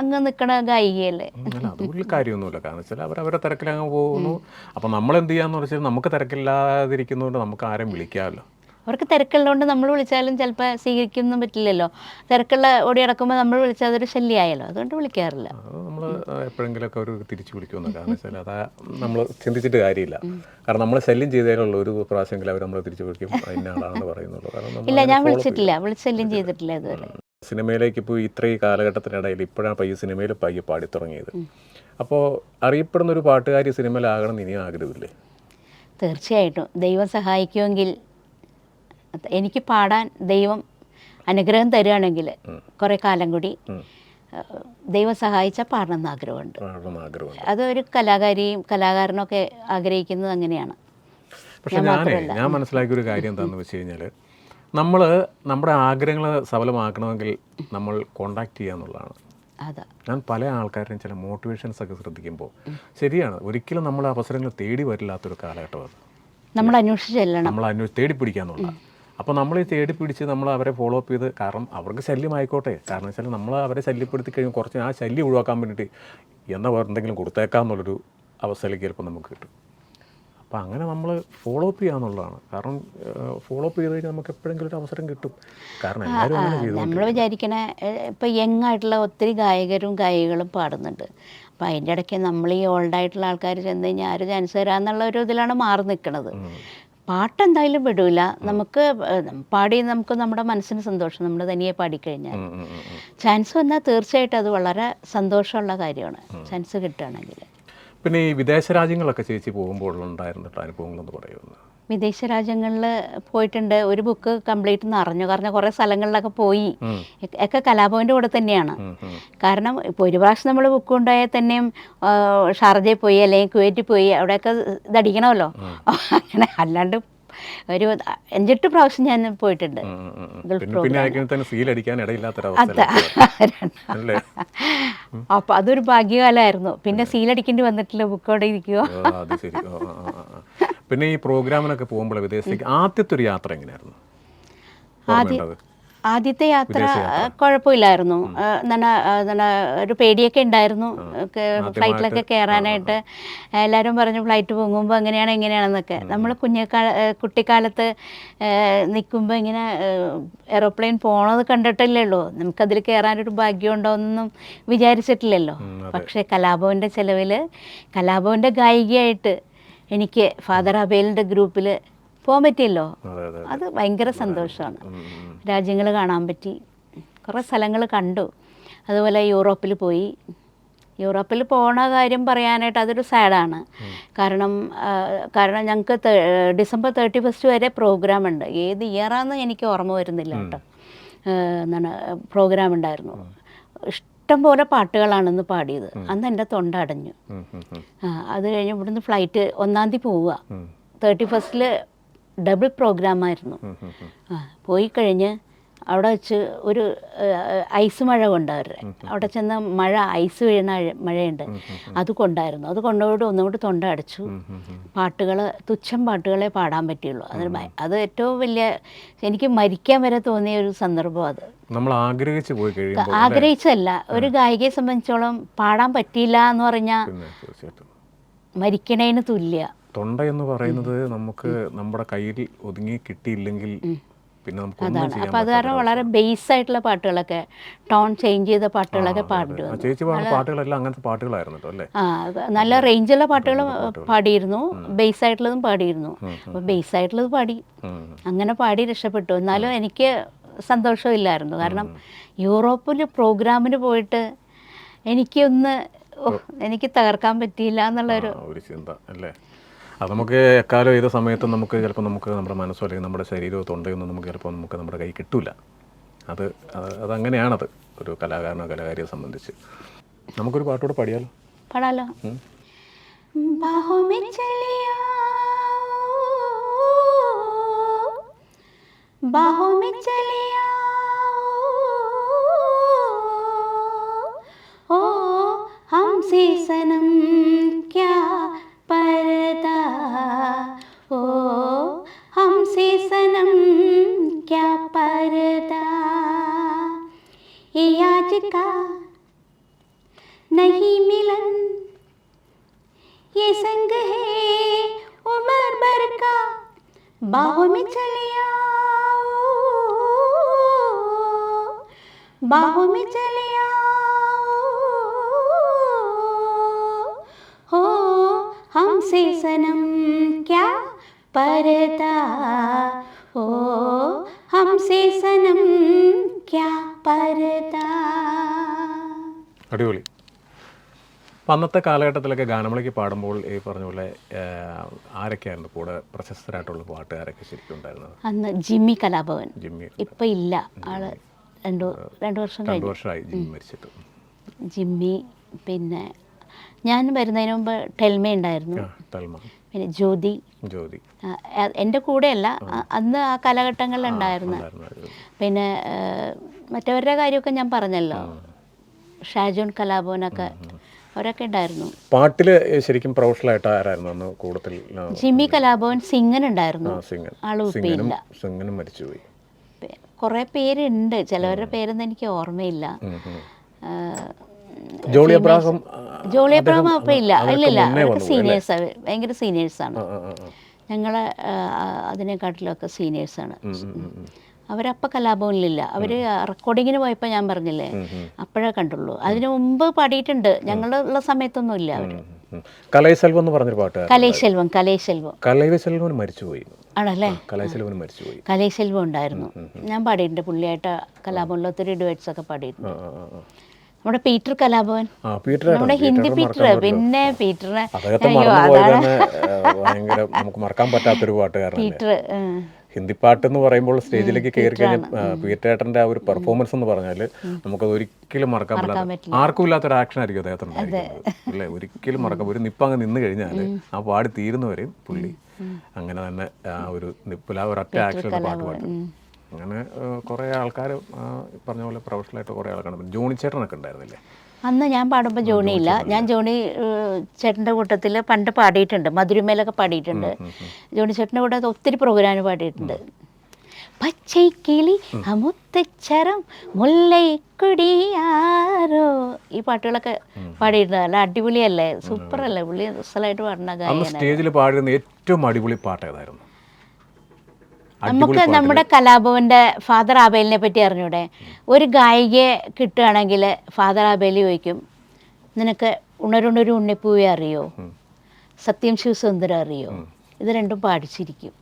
അങ്ങ് നിൽക്കണ ഗായികയല്ലേ? അതുകൊണ്ട് കാര്യമൊന്നുമില്ല. കാരണം വെച്ചാൽ അവർ അവരെ തിരക്കിൽ അങ്ങ് പോകുന്നു. അപ്പം നമ്മൾ എന്ത് ചെയ്യാന്ന് വെച്ചാൽ നമുക്ക് തിരക്കില്ലാതിരിക്കുന്നതുകൊണ്ട് നമുക്ക് ആരും വിളിക്കാമല്ലോ. അവർക്ക് തിരക്കുള്ളതുകൊണ്ട് നമ്മൾ വിളിച്ചാലും ചിലപ്പോൾ സ്വീകരിക്കൊന്നും പറ്റില്ലല്ലോ. തിരക്കുള്ള ഓടി നടക്കുമ്പോൾ നമ്മൾ വിളിച്ചാൽ അതൊരു ശല്യമായല്ലോ. അതുകൊണ്ട് വിളിക്കാറില്ല. നമ്മൾ എപ്പോഴെങ്കിലുമൊക്കെ ഒരു തിരിച്ചു വിളിക്കുമെന്ന് കാരണം വെച്ചാൽ അതാ നമ്മൾ ചിന്തിച്ചിട്ട് കാര്യമില്ല. കാരണം നമ്മൾ ശല്യം ചെയ്തതിലുള്ള ഒരു പ്രാവശ്യമെങ്കിലും അവർ നമ്മൾ തിരിച്ചു വിളിക്കും. ഇന്ന ആളാണെന്ന് പറയുന്നുള്ളൂ. കാരണം ഇല്ല ഞാൻ വിളിച്ചിട്ടില്ല. വിളിച്ച് ശല്യം ചെയ്തിട്ടില്ല ഇതുവരെ. സിനിമയിലേക്ക് ഇപ്പോൾ ഇത്രയും കാലഘട്ടത്തിനിടയിൽ ഇപ്പോഴാണ് പയ്യെ സിനിമയിൽ പയ്യെ പാടി തുടങ്ങിയത്. അപ്പോൾ അറിയപ്പെടുന്ന ഒരു പാട്ടുകാരി സിനിമയിലാകണം എന്ന് ഇനിയും ആഗ്രഹമില്ലേ? തീർച്ചയായിട്ടും. ദൈവം സഹായിക്കുമെങ്കിൽ എനിക്ക് പാടാൻ ദൈവം അനുഗ്രഹം തരുകയാണെങ്കിൽ കുറേ കാലം കൂടി ദൈവം സഹായിച്ചാൽ പാടണമെന്ന് ആഗ്രഹമുണ്ട്. അതൊരു കലാകാരിയും കലാകാരനൊക്കെ ആഗ്രഹിക്കുന്നത് അങ്ങനെയാണ്. പക്ഷെ ഞാൻ മനസ്സിലാക്കിയ ഒരു കാര്യം എന്താണെന്ന് വെച്ച് കഴിഞ്ഞാൽ നമ്മൾ നമ്മുടെ ആഗ്രഹങ്ങൾ സഫലമാക്കണമെങ്കിൽ നമ്മൾ കോണ്ടാക്ട് ചെയ്യുക എന്നുള്ളതാണ്. അതാ. ഞാൻ പല ആൾക്കാരുടെയും ചില മോട്ടിവേഷൻസ് ഒക്കെ ശ്രദ്ധിക്കുമ്പോൾ ശരിയാണ് ഒരിക്കലും നമ്മൾ അവസരങ്ങൾ തേടി വരില്ലാത്തൊരു കാലഘട്ടം അത്. നമ്മൾ അന്വേഷിച്ചല്ല നമ്മൾ അന്വേഷിച്ച് തേടി പിടിക്കാന്നുള്ള അപ്പോൾ നമ്മൾ ഈ തേടി പിടിച്ച് നമ്മൾ അവരെ ഫോളോ അപ്പ് ചെയ്ത് കാരണം അവർക്ക് ശല്യമായിക്കോട്ടെ കാരണം വെച്ചാൽ നമ്മൾ അവരെ ശല്യപ്പെടുത്തി കഴിഞ്ഞാൽ കുറച്ച് ആ ശല്യം ഒഴിവാക്കാൻ വേണ്ടിയിട്ട് എന്നാ വേറെ എന്തെങ്കിലും കൊടുത്തേക്കാം എന്നുള്ളൊരു അവസ്ഥയിലേക്ക് ചിലപ്പോൾ നമുക്ക് കിട്ടും. അപ്പോൾ അങ്ങനെ നമ്മൾ ഫോളോ അപ്പ് ചെയ്യാന്നുള്ളതാണ്. കാരണം ഫോളോ അപ്പ് ചെയ്ത് കഴിഞ്ഞാൽ നമുക്ക് എപ്പോഴെങ്കിലും ഒരു അവസരം കിട്ടും. കാരണം എല്ലാവരും അങ്ങനെ ചെയ്തു നമ്മൾ വിചാരിക്കണ ഇപ്പോൾ യങ് ആയിട്ടുള്ള ഒത്തിരി ഗായകരും ഗായികകളും പാടുന്നുണ്ട്. അപ്പം അതിന്റെ ഇടയ്ക്ക് നമ്മൾ ഈ ഓൾഡായിട്ടുള്ള ആൾക്കാർ ചെന്ന് കഴിഞ്ഞാൽ ആര് ചാൻസ് തരാന്നുള്ള ഒരു ഇതിലാണ് മാറി നിൽക്കുന്നത് പാട്ട് എന്തായാലും വിടൂല. നമുക്ക് പാടി നമുക്ക് നമ്മുടെ മനസ്സിന് സന്തോഷം. നമ്മൾ തനിയെ പാടിക്കഴിഞ്ഞാൽ. ചാൻസ് വന്നാൽ തീർച്ചയായിട്ടും അത് വളരെ സന്തോഷമുള്ള കാര്യമാണ്. ചാൻസ് കിട്ടുകയാണെങ്കിൽ പിന്നെ ഈ വിദേശ രാജ്യങ്ങളൊക്കെ ചേച്ചി പോകുമ്പോൾ ഉണ്ടായിരുന്നിട്ട് അനുഭവങ്ങളെന്ന് പറയുന്നത് വിദേശ രാജ്യങ്ങളിൽ പോയിട്ടുണ്ട്. ഒരു ബുക്ക് കംപ്ലീറ്റ് നിറഞ്ഞു. കാരണം കുറേ സ്ഥലങ്ങളിലൊക്കെ പോയി. ഒക്കെ- കലാഭവന്റെ കൂടെ തന്നെയാണ്. കാരണം ഇപ്പോൾ ഒരു പ്രാവശ്യം നമ്മൾ ബുക്ക് ഉണ്ടായാൽ തന്നെയും ഷാർജയിൽ പോയി അല്ലെങ്കിൽ കുവൈറ്റിൽ പോയി അവിടെയൊക്കെ ഇതടിക്കണമല്ലോ അങ്ങനെ അല്ലാണ്ട് ഒരു അഞ്ചെട്ട് പ്രാവശ്യം ഞാൻ പോയിട്ടുണ്ട്. അപ്പൊ അതൊരു ഭാഗ്യകാലമായിരുന്നു. പിന്നെ സീലടിക്കേണ്ടി വന്നിട്ടില്ല ബുക്കോടെ ഇരിക്കുവോ. പിന്നെ ഈ പ്രോഗ്രാമിനൊക്കെ പോകുമ്പോൾ വിദേശത്തേക്ക് ആദ്യത്തെ ഒരു യാത്ര എങ്ങനെയായിരുന്നു? ആദ്യത്തെ യാത്ര കുഴപ്പമില്ലായിരുന്നു. ഒരു പേടിയൊക്കെ ഉണ്ടായിരുന്നു. ഫ്ലൈറ്റിലൊക്കെ കയറാനായിട്ട് എല്ലാവരും പറഞ്ഞു ഫ്ലൈറ്റ് പോകുമ്പോൾ എങ്ങനെയാണ് എങ്ങനെയാണെന്നൊക്കെ. നമ്മൾ കുഞ്ഞിക്കാല കുട്ടിക്കാലത്ത് നിൽക്കുമ്പോൾ ഇങ്ങനെ എറോപ്ലെയിൻ പോണത് കണ്ടിട്ടല്ലേ ഉള്ളൂ. നമുക്കതിൽ കയറാനൊരു ഭാഗ്യം ഉണ്ടോയെന്നൊന്നും വിചാരിച്ചിട്ടില്ലല്ലോ. പക്ഷേ കലാഭവന്റെ ചിലവിൽ കലാഭവന്റെ ഗായികയായിട്ട് എനിക്ക് ഫാദർ അബേലിന്റെ ഗ്രൂപ്പിൽ പോകാൻ പറ്റിയല്ലോ? അതെ ഭയങ്കര സന്തോഷമാണ്. രാജ്യങ്ങൾ കാണാൻ പറ്റി. കുറേ സ്ഥലങ്ങൾ കണ്ടു. അതുപോലെ യൂറോപ്പിൽ പോയി. യൂറോപ്പിൽ പോണ കാര്യം പറയാനായിട്ട് അതൊരു സാഡാണ്. കാരണം കാരണം ഞങ്ങൾക്ക് ഡിസംബർ തേർട്ടി ഫസ്റ്റ് വരെ പ്രോഗ്രാം ഉണ്ട്. ഏത് ഇയറാന്ന് എനിക്ക് ഓർമ്മ വരുന്നില്ല കേട്ടോ. എന്താണ് പ്രോഗ്രാം ഉണ്ടായിരുന്നു. ഇഷ്ടം പോലെ പാട്ടുകളാണെന്ന് പാടിയത്. അന്ന് എന്റെ തൊണ്ട അടഞ്ഞു. അത് കഴിഞ്ഞ് ഇവിടുന്ന് ഫ്ലൈറ്റ് ഒന്നാം തീയതി പോവുക. തേർട്ടി ഫസ്റ്റിൽ ഡബിൾ പ്രോഗ്രാമായിരുന്നു പോയി കഴിഞ്ഞ് അവിടെ വെച്ച് ഒരു ഐസ് മഴ കൊണ്ടവരുടെ അവിടെ ചെന്ന മഴ ഐസ് വീഴുന്ന മഴയുണ്ട്. അത് കൊണ്ടായിരുന്നു. അത് കൊണ്ടുപോയിട്ട് ഒന്നുകൂടി തൊണ്ട അടച്ചു. പാട്ടുകൾ തുച്ഛം പാട്ടുകളെ പാടാൻ പറ്റുള്ളൂ അത് അത് ഏറ്റവും വലിയ എനിക്ക് മരിക്കാൻ വരെ തോന്നിയ ഒരു സന്ദർഭം അത്. നമ്മൾ ആഗ്രഹിച്ചു പോയി കഴിയുമ്പോൾ ആഗ്രഹിച്ചല്ല ഒരു ഗായികയെ സംബന്ധിച്ചോളം പാടാൻ പറ്റിയില്ല എന്ന് പറഞ്ഞാൽ മരിക്കണേന് തുല്യ. തൊണ്ട എന്ന് പറയുന്നത് നമുക്ക് നമ്മുടെ കയ്യിൽ ഒതുങ്ങി കിട്ടിയില്ലെങ്കിൽ പിന്നെ നമുക്ക് അപ്പോൾ അത് കാരണം വളരെ ബേസ് ആയിട്ടുള്ള പാട്ടുകളൊക്കെ ടോൺ ചേഞ്ച് ചെയ്ത പാട്ടുകളൊക്കെ പാടിയിരുന്നു ചേച്ചി പാട്ടുകളെല്ലാം അങ്ങനത്തെ പാട്ടുകളായിരുന്നു അല്ലേ? നല്ല റേഞ്ചുള്ള പാട്ടുകൾ പാടിയിരുന്നു. ബേസ് ആയിട്ടുള്ളതും പാടിയിരുന്നു. അപ്പോൾ ബേസ് ആയിട്ടുള്ളത് പാടി. അങ്ങനെ പാടി രക്ഷപ്പെട്ടു. എന്നാലും എനിക്ക് സന്തോഷമില്ലായിരുന്നു. കാരണം യൂറോപ്പിൽ പ്രോഗ്രാമിന് പോയിട്ട് എനിക്കൊന്ന് എനിക്ക് തകർക്കാൻ പറ്റിയില്ല എന്നുള്ളൊരു ചിന്ത അല്ലേ? അത് നമുക്ക് എക്കാലം ഏത് സമയത്തും നമുക്ക് ചിലപ്പോൾ നമുക്ക് നമ്മുടെ മനസ്സോ അല്ലെങ്കിൽ നമ്മുടെ ശരീരമോ തൊണ്ടയൊന്നും നമുക്ക് ചിലപ്പോൾ നമുക്ക് നമ്മുടെ കൈ കിട്ടൂല അത് അത് അതങ്ങനെയാണത് ഒരു കലാകാരനോ കലാകാരിയെ സംബന്ധിച്ച് നമുക്കൊരു പാട്ടുകൂടെ പാടിയാലോ പാടാലോ ഉം. बाहों में चले आओ बाहों में चले आओ ओ हमसे सनम का नहीं मिलन। ये संग है उमर भर का। बाहों में चले आओ। बाहों में चले आओ। हो, हमसे सनम क्या पर्दा हो, हमसे सनम क्या पर्दा അടിപൊളി. അപ്പം അന്നത്തെ കാലഘട്ടത്തിലൊക്കെ ഗാനമേളയ്ക്ക് പാടുമ്പോൾ ഈ പറഞ്ഞ പോലെ ആരൊക്കെയായിരുന്നു കൂടെ പ്രശസ്തരായിട്ടുള്ള പാട്ടുകാരൊക്കെ ശരിക്കും ഉണ്ടായിരുന്നത്? അന്ന് ജിമ്മി കലാഭവൻ. ജിമ്മി. ഇപ്പം ഇല്ല. ആൾ രണ്ടു രണ്ടു വർഷം രണ്ടു കഴിഞ്ഞു. വർഷമായി ജിമ്മി മരിച്ചിട്ട്. ജിമ്മി പിന്നെ ഞാൻ വരുന്നതിന് മുമ്പ് ടെൽമ ഉണ്ടായിരുന്നു. പിന്നെ ജ്യോതി. ജ്യോതി. അ- എന്റെ കൂടെയല്ല അന്ന് ആ കാലഘട്ടങ്ങളിൽ ഉണ്ടായിരുന്നു. പിന്നെ മറ്റവരുടെ കാര്യമൊക്കെ ഞാൻ പറഞ്ഞല്ലോ. ഷാജോൺ കലാഭവനൊക്കെ അവരൊക്കെ ഉണ്ടായിരുന്നു. പാട്ടിൽ ശരിക്കും പ്രൊഫഷണലായിട്ട് ആരായിരുന്നു അന്ന് കൂടുതൽ ജിമ്മി കലാഭവൻ സിംഗൻ. ഉണ്ടായിരുന്നു ആൾ സിംഗനും സിംഗനും മരിച്ചുപോയി. കുറേ പേരുണ്ട്. ചിലവരുടെ പേരൊന്നും എനിക്ക് ഓർമ്മയില്ല. ജോളി അബ്രാഹം ജോളി അബ്രാഹം അപ്പം ഇല്ല ഇല്ലില്ല അവർക്ക്? സീനിയേഴ്സ് ഭയങ്കര സീനിയേഴ്സാണ്. ഞങ്ങൾ അതിനെക്കാട്ടിലൊക്കെ സീനിയേഴ്സാണ് ഉം, ഉം, ഉം, ഉം. അവരപ്പം കലാഭവനിലില്ല അവർ റെക്കോർഡിങ്ങിന് പോയപ്പോൾ ഞാൻ പറഞ്ഞില്ലേ. അപ്പോഴേ കണ്ടുള്ളൂ. അതിന് മുമ്പ് പാടിയിട്ടുണ്ട്. ഞങ്ങളുള്ള സമയത്തൊന്നും ഇല്ല അവർ. കലൈസെൽവം എന്ന് പറഞ്ഞൊരു പാട്ട് കലൈസെൽവം കലൈസെൽവം കലൈസെൽവൻ മരിച്ചുപോയി. ആണല്ലേ? കലൈസെൽവൻ മരിച്ചുപോയി. കലൈസെൽവം ഉണ്ടായിരുന്നു. ഞാൻ പാടിയിട്ടുണ്ട്. പുള്ളിയായിട്ട് കലാഭവനിൽ ഒത്തിരി ഡുവേറ്റ്സ് ഒക്കെ പാടിയിട്ടുണ്ട്. നമ്മുടെ പീറ്റർ കലാഭവൻ. നമ്മുടെ ഹിന്ദി പീറ്റർ പിന്നെ പീറ്ററിനെ അതാണ്. നമുക്ക് മറക്കാൻ പറ്റാത്തൊരു പാട്ടുകാരനല്ലേ? പീറ്റർ. ഹിന്ദി പാട്ട് എന്ന് പറയുമ്പോൾ സ്റ്റേജിലേക്ക് കയറി കഴിഞ്ഞാൽ പീറ്റേട്ടന്റെ ആ ഒരു പെർഫോമൻസ് എന്ന് പറഞ്ഞാൽ നമുക്കത് ഒരിക്കലും മറക്കാൻ പറ്റില്ല. ആർക്കും ഇല്ലാത്തൊരു ആക്ഷൻ ആയിരിക്കും അദ്ദേഹത്തിന് അല്ലെ? ഒരിക്കലും മറക്കാൻ ഒരു നിപ്പ് അങ്ങ് നിന്ന് കഴിഞ്ഞാൽ ആ പാടി തീരുന്നവരെയും പുള്ളി അങ്ങനെ തന്നെ ആ ഒരു നിപ്പിൽ ആ ഒരു ഒറ്റ ആക്ഷൻ പാട്ട് പാടും. അങ്ങനെ കുറേ ആൾക്കാർ പറഞ്ഞ പോലെ പ്രൊഫഷണലായിട്ട് കുറേ ആൾക്കാർ ജോണി ചേട്ടനൊക്കെ ഉണ്ടായിരുന്നില്ലേ? അന്ന് ഞാൻ പാടുമ്പോൾ ജോണി ഇല്ല. ഞാൻ ജോണി ചേട്ടന്റെ കൂട്ടത്തിൽ പണ്ട് പാടിയിട്ടുണ്ട്. മധുരമേലൊക്കെ പാടിയിട്ടുണ്ട്. ജോണി ചേട്ടന്റെ കൂടെ ഒത്തിരി പ്രോഗ്രാം പാടിയിട്ടുണ്ട്. പച്ചൈക്കിളി അമുത്തച്ചരം മുല്ലൈക്കുടിയാരോ ഈ പാട്ടുകളൊക്കെ പാടിയിട്ടുണ്ട് നല്ല അടിപൊളിയല്ലേ? സൂപ്പർ അല്ലേ പുള്ളി അസലായിട്ട് പാടുന്ന അന്ന് സ്റ്റേജിൽ പാടുന്ന ഏറ്റവും അടിപൊളി പാട്ട് ഏതായിരുന്നു? നമുക്ക് നമ്മുടെ കലാഭവന്റെ ഫാദർ ആബേലിനെ പറ്റി അറിഞ്ഞൂടെ? ഒരു ഗായികയെ കിട്ടുകയാണെങ്കിൽ ഫാദർ ആബേലി ചോദിക്കും നിനക്ക് ഉണരുണൊരു ഉണ്ണിപ്പൂവെ അറിയോ? സത്യം ശിവസുന്ദരം അറിയോ? ഇത് രണ്ടും പാടിച്ചിരിക്കും.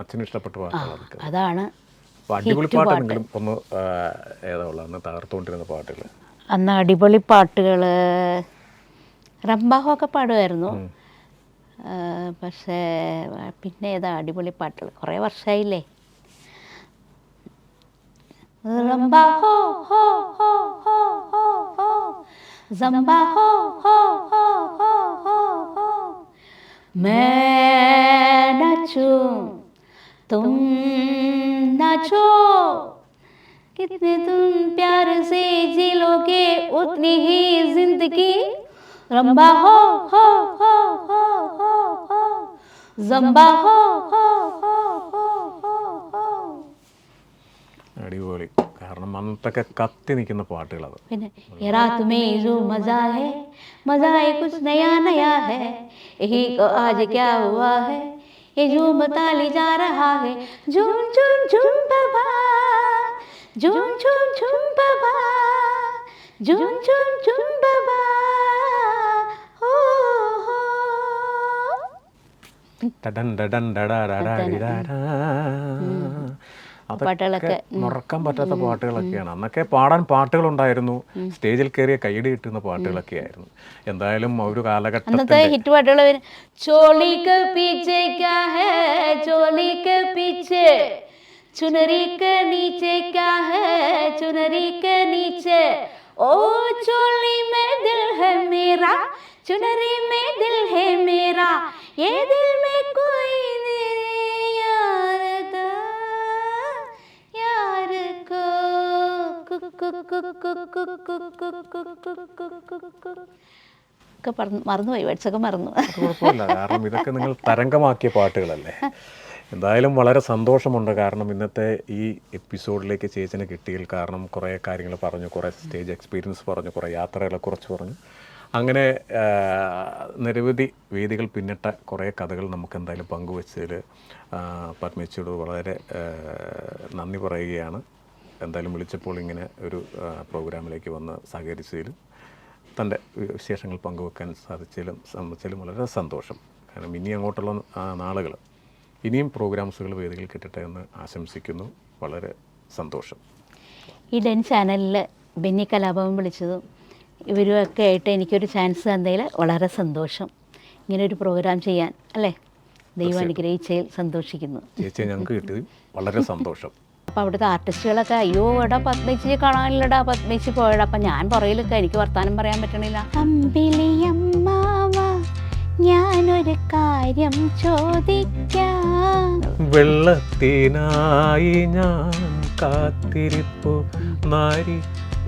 അച്ഛന് ഇഷ്ടപ്പെട്ട അതാണ് അടിപൊളി പാട്ട്. ഒന്ന് ആ, ഏതാ ഉള്ളത് അന്ന് തകർത്തുകൊണ്ടിരുന്ന പാട്ടുകൾ അന്ന് അടിപൊളി പാട്ടുകൾ റംബാഹോ ഒക്കെ പാടുമായിരുന്നു പക്ഷേ പിന്നെ ഏതാ അടിപൊളി പാട്ടുകൾ കുറേ വർഷമായില്ലേ റംബാഹോ ഹോ ഹോ ഹോ ഹോ ഹോ സംബാഹോ ഹോ ഹോ ഹോ ഹോ ഹോ मैं नाचूं तुम नाचो कितने तुम प्यार से जी लोगे उतनी ही जिंदगी रंबा हो हो हो हो हो हो जम्बा हो हो हो हो हो हो അടിപൊളി കാരണം അന്നത്തൊക്കെ കത്തി നിൽക്കുന്ന പാട്ടുകൾ അത് പിന്നെ ये रात में जो मजा है मजा है कुछ नया नया है यही को आज क्या हुआ है ये झूम ताली जा रहा है झूम झूम झूम बाबा झूम झूम झूम बाबा झूम झूम झूम बाबा പാട്ടുകളൊക്കെ മറക്കാൻ പറ്റാത്ത പാട്ടുകളൊക്കെയാണ് അന്നൊക്കെ പാടാൻ പാട്ടുകളുണ്ടായിരുന്നു സ്റ്റേജിൽ കയറിയ കൈയടി കിട്ടുന്ന പാട്ടുകളൊക്കെ ആയിരുന്നു. എന്തായാലും ഒരു കാലഘട്ടം ഓ ചോളി ചുനരി ഒക്കെ പറഞ്ഞു മറന്നുപോയി വേർഡ്സൊക്കെ മറന്നു. കാരണം ഇതൊക്കെ നിങ്ങൾ തരംഗമാക്കിയ പാട്ടുകളല്ലേ. എന്തായാലും വളരെ സന്തോഷമുണ്ട്. കാരണം ഇന്നത്തെ ഈ എപ്പിസോഡിലേക്ക് ചേച്ചിനെ കിട്ടിയതിൽ കാരണം കുറേ കാര്യങ്ങൾ പറഞ്ഞു കുറേ സ്റ്റേജ് എക്സ്പീരിയൻസ് പറഞ്ഞു കുറേ യാത്രകളെ കുറിച്ച് പറഞ്ഞു. അങ്ങനെ നിരവധി വേദികൾ പിന്നിട്ട കുറേ കഥകൾ നമുക്ക് എന്തായാലും പങ്കുവച്ചതിൽ പത്മേച്ചിയോട് വളരെ നന്ദി പറയുകയാണ്. എന്തായാലും വിളിച്ചപ്പോൾ ഇങ്ങനെ ഒരു പ്രോഗ്രാമിലേക്ക് വന്ന് സഹകരിച്ചതിലും തന്റെ വിശേഷങ്ങൾ പങ്കുവെക്കാൻ സാധിച്ചാലും സംബന്ധിച്ചാലും വളരെ സന്തോഷം. കാരണം ഇനി അങ്ങോട്ടുള്ള നാളുകൾ ഇനിയും പ്രോഗ്രാംസുകൾ വേദികൾ കിട്ടട്ടെ എന്ന് ആശംസിക്കുന്നു. വളരെ സന്തോഷം. ഈ ഡെൻ ചാനലിൽ ബെന്നി കലാഭവൻ വിളിച്ചതും ഇവരുമൊക്കെ ആയിട്ട് എനിക്കൊരു ചാൻസ് തന്നതിൽ വളരെ സന്തോഷം. ഇങ്ങനെ ഒരു പ്രോഗ്രാം ചെയ്യാൻ അല്ലേ? ദൈവം അനുഗ്രഹിച്ചതിൽ സന്തോഷിക്കുന്നു. ചേച്ചി ഞങ്ങൾക്ക് കിട്ടിയത് വളരെ സന്തോഷം. അപ്പോൾ അവിടുത്തെ ആർട്ടിസ്റ്റുകളൊക്കെ അയ്യോ എടാ പത്മേച്ചി കാണാനില്ലടാ പത്മേച്ചി പോയടാ. അപ്പം ഞാൻ പറയലൊക്കെ എനിക്ക് വർത്താനം പറയാൻ പറ്റണില്ല. അമ്പിളിയമ്മാവ ഞാനൊരു കാര്യം ചോദിക്കാം. വെള്ളത്തിനായി ഞാൻ കാത്തിരിപ്പു നാരി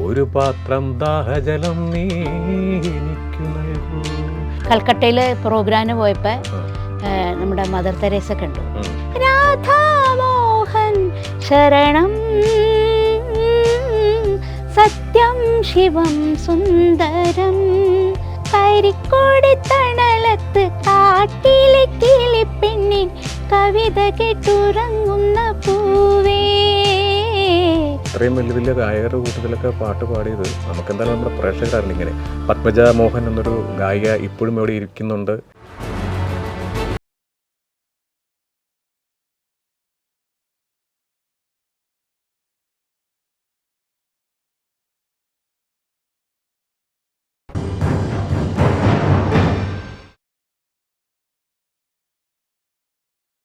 ഒരു പാത്രം ദാഹജലം നീ എനിക്ക് നൽകൂ. കൽക്കട്ടയിൽ പ്രോഗ്രാമിന് പോയപ്പോൾ നമ്മുടെ മദർ തെരേസ കണ്ടു ഉണ്ട്. രാധാമോഹൻ ശരണം. സത്യം ശിവം സുന്ദരം. കരിക്കോടി തണലത്ത് കാട്ടിലെ കിളിപ്പെണ്ണിൻ കവിത കേട്ടുറങ്ങുന്ന ഇത്രയും വലിയ വലിയ ഗായകരുടെ കൂട്ടത്തിലൊക്കെ പാട്ട് പാടിയത് നമുക്കെന്തായാലും നമ്മുടെ പ്രേക്ഷകരായിരുന്നു ഇങ്ങനെ പത്മജ മോഹൻ എന്നൊരു ഗായിക ഇപ്പോഴും ഇവിടെ ഇരിക്കുന്നുണ്ട്.